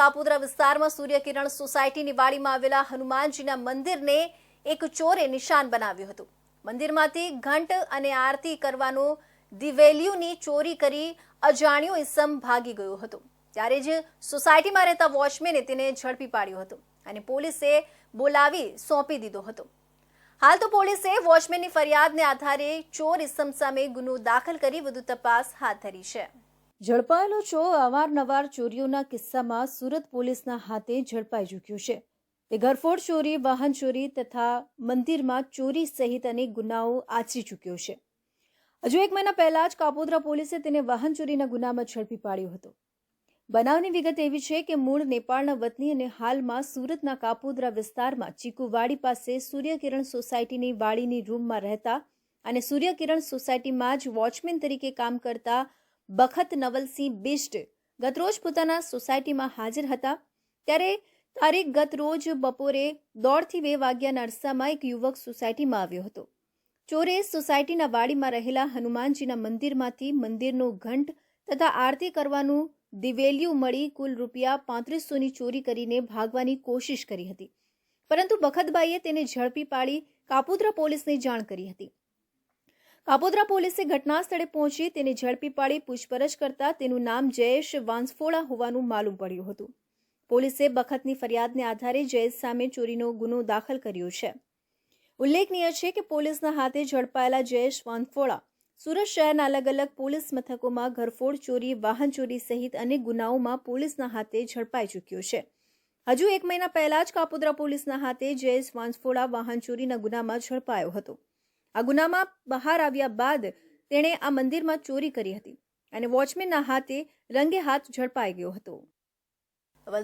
કાપોદ્રા વિસ્તારમાં સૂર્યકિરણ સોસાયટીની વાડીમાં આવેલા હનુમાનજીના મંદિરને એક ચોરે નિશાન બનાવ્યું હતું. મંદિરમાંથી ઘંટ અને આરતી કરવાનો દિવેલિયુની ચોરી કરી અજાણ્યો ઇસમ ભાગી ગયો હતો. ત્યારે જ સોસાયટીમાં રહેતા વોચમેને તેને ઝડપી પાડ્યો હતો અને પોલીસે બોલાવી સોંપી દીધો હતો. હાલ તો પોલીસે વોચમેનની ફરિયાદને આધારે ચોર ઇસમ સામે ગુનો દાખલ કરી વધુ તપાસ હાથ ધરી છે. ઝડપાયેલો ચોર અવારનવાર ચોરીઓના કિસ્સામાં સુરત પોલીસના હાથે ઝડપાઈ ચૂક્યો છે. તે ઘરફોડ ચોરી, વાહન ચોરી તથા મંદિરમાં ચોરી સહિત અનેક ગુનાઓ આચરી ચૂક્યો છે. હજુ એક મહિના પહેલા જ કાપોદ્રા પોલીસે તેને વાહન ચોરીના ગુનામાં ઝડપી પાડ્યો હતો. બનાવની વિગત એવી છે કે મૂળ નેપાળના વતની અને હાલમાં સુરતના કાપોદ્રા વિસ્તારમાં ચીકુવાડી પાસે સૂર્યકિરણ સોસાયટીની વાડીની રૂમમાં રહેતા અને સૂર્યકિરણ સોસાયટીમાં જ વોચમેન તરીકે કામ કરતા બખત નવલસિંહ બિષ્ટ ગતરોજ પોતાના સોસાયટીમાં હાજર હતા. ત્યારે તારીખ ગત રોજ બપોરે દોઢથી બે વાગ્યાના અરસામાં એક યુવક સોસાયટીમાં આવ્યો હતો. ચોરે સોસાયટીના વાડીમાં રહેલા હનુમાનજીના મંદિરમાંથી મંદિરનો ઘંટ તથા આરતી કરવાનું દિવેલિયું મળી કુલ રૂપિયા પાંત્રીસોની ચોરી કરીને ભાગવાની કોશિશ કરી હતી. પરંતુ બખતબાઈએ તેને ઝડપી પાડી કાપુદ્રા પોલીસને જાણ કરી હતી. કાપોદ્રા પોલીસે ઘટના સ્થળે પહોંચી તેને ઝડપી પાડી પૂછપરછ કરતા તેનું નામ જયેશ વાંસફોડા હોવાનું માલુમ પડ્યું હતું. પોલીસે બખતની ફરિયાદને આધારે જયેશ સામે ચોરીનો ગુનો દાખલ કર્યો છે. ઉલ્લેખનીય છે કે પોલીસના હાથે ઝડપાયેલા જયેશ વાંસફોડા સુરત શહેરના અલગ અલગ પોલીસ મથકોમાં ઘરફોડ ચોરી, વાહન ચોરી સહિત અનેક ગુનાઓમાં પોલીસના હાથે ઝડપાઈ ચૂક્યો છે. હજુ એક મહિના પહેલા જ કાપોદ્રા પોલીસના હાથે જયેશ વાંસફોડા વાહન ચોરીના ગુનામાં ઝડપાયો હતો. આ ગુનામાં બહાર આવ્યા બાદ તેણે આ મંદિરમાં ચોરી કરી હતી અને વોચમેનના હાથે રંગે હાથ ઝડપાઈ ગયો હતો.